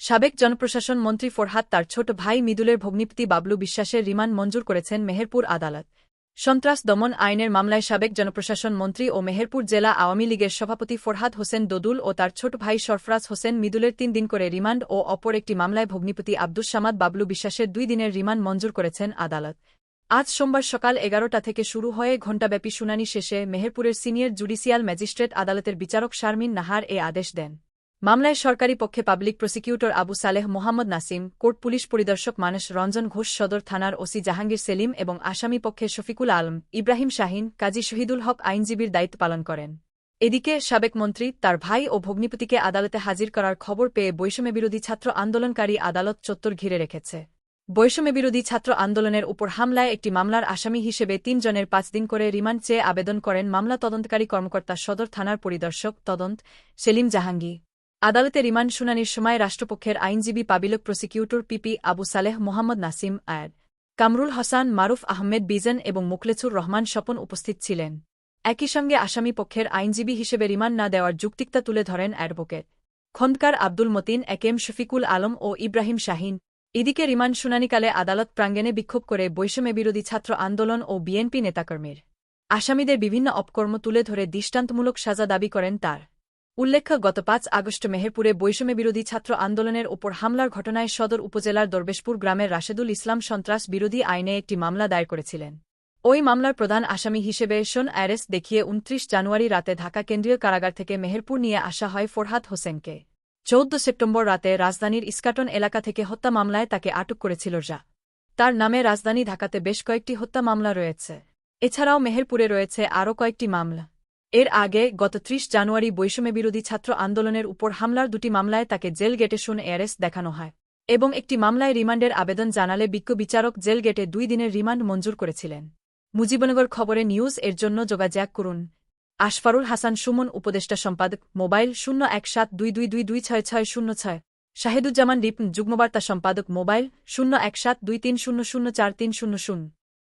সাবেক জনপ্রশাসন মন্ত্রী ফরহাদ তার ছোট ভাই মিদুলের ভগ্নিপতি বাবলু বিশ্বাসের রিমান্ড মঞ্জুর করেছেন মেহেরপুর আদালত। সন্ত্রাস দমন আইনের মামলায় সাবেক জনপ্রশাসন মন্ত্রী ও মেহেরপুর জেলা আওয়ামী লীগের সভাপতি ফরহাদ হোসেন দদুল ও তার ছোট ভাই সরফরাজ হোসেন মিদুলের তিন দিন করে রিমান্ড ও অপর একটি মামলায় ভগ্নিপতি আব্দুস সামাদ বাবলু বিশ্বাসের দুই দিনের রিমান্ড মঞ্জুর করেছেন আদালত। আজ সোমবার সকাল এগারোটা থেকে শুরু হয়ে ঘণ্টাব্যাপী শুনানি শেষে মেহেরপুরের সিনিয়র জুডিশিয়াল ম্যাজিস্ট্রেট আদালতের বিচারক শারমিন নাহার এ আদেশ দেন। মামলায় সরকারি পক্ষে public prosecutor Abu Saleh Mohammad Nasim, court police পরিদর্শক মানস রঞ্জন ঘোষ সদর থানার ওসি জাহাঙ্গীর সেলিম এবং আসামি পক্ষে শফিকুল আলম, ইব্রাহিম শাহিন, কাজী শহীদুল হক আইনজীবীর দায়িত্ব পালন করেন। এদিকে সাবেক মন্ত্রী, তার ভাই ও ভগ্নিপতিকে আদালতে হাজির করার খবর পেয়ে বৈষম্য বিরোধী ছাত্র আন্দোলনকারী আদালত চত্বর ঘিরে রেখেছে। বৈষম্য বিরোধী ছাত্র আন্দোলনের উপর হামলায় একটি মামলার আসামি হিসেবে তিনজনের পাঁচ দিন করে রিমান্ড চেয়ে আবেদন করেন মামলা তদন্তকারী কর্মকর্তা সদর থানার পরিদর্শক তদন্ত সেলিম জাহাঙ্গীর। আদালতে রিমান্ড শুনানির সময় রাষ্ট্রপক্ষের আইনজীবী public prosecutor PP Abu Saleh Mohammad Nasim আয়ার, কামরুল হাসান, মারুফ আহমেদ বিজন এবং মুখলেছুর রহমান স্বপন উপস্থিত ছিলেন। একই সঙ্গে আসামি পক্ষের আইনজীবী হিসেবে রিমান্ড না দেওয়ার যুক্তিকতা তুলে ধরেন advocate. Khandaker Abdul Matin A K M Shafiqul Alam ও ইব্রাহিম শাহিন। এদিকে রিমান্ড শুনানিকালে আদালত প্রাঙ্গণে বিক্ষোভ করে বৈষম্য বিরোধী ছাত্র আন্দোলন ও বিএনপি নেতাকর্মীর। আসামিদের বিভিন্ন অপকর্ম তুলে ধরে দৃষ্টান্তমূলক সাজা দাবি করেন তার। উল্লেখ্য, গত পাঁচ আগস্ট মেহেরপুরে বৈষম্য বিরোধী ছাত্র আন্দোলনের ওপর হামলার ঘটনায় সদর উপজেলার দরবেশপুর গ্রামের রাশেদুল ইসলাম সন্ত্রাস বিরোধী আইনে একটি মামলা দায়ের করেছিলেন। ওই মামলার প্রধান আসামি হিসেবে শোন অ্যারেস্ট দেখিয়ে উনত্রিশ জানুয়ারি রাতে ঢাকা কেন্দ্রীয় কারাগার থেকে মেহেরপুর নিয়ে আসা হয় ফরহাদ হোসেনকে। চৌদ্দ সেপ্টেম্বর রাতে রাজধানীর ইস্কাটন এলাকা থেকে হত্যা মামলায় তাকে আটক করেছিল যা তার নামে রাজধানী ঢাকাতে বেশ কয়েকটি হত্যা মামলা রয়েছে। এছাড়াও মেহেরপুরে রয়েছে আরও কয়েকটি মামলা। এর আগে গত ত্রিশ জানুয়ারি বৈষম্য বিরোধী ছাত্র আন্দোলনের উপর হামলার দুটি মামলায় তাকে জেল গেটে শুন এয়ারেস্ট দেখানো হয় এবং একটি মামলায় রিমান্ডের আবেদন জানালে বিজ্ঞ বিচারক জেল গেটে দুই দিনের রিমান্ড মঞ্জুর করেছিলেন। মুজিবনগর খবরে নিউজ, এর জন্য যোগাযোগ করুন। আশফারুল হাসান সুমন, উপদেষ্টা সম্পাদক, মোবাইল শূন্য এক সাত দুই দুই দুই দুই ছয় ছয় শূন্য ছয়। শাহিদুজ্জামান রিপন যুগ্মবার্তা সম্পাদক, মোবাইল শূন্য এক সাত দুই তিন শূন্য শূন্য চার তিন শূন্য শূন্য।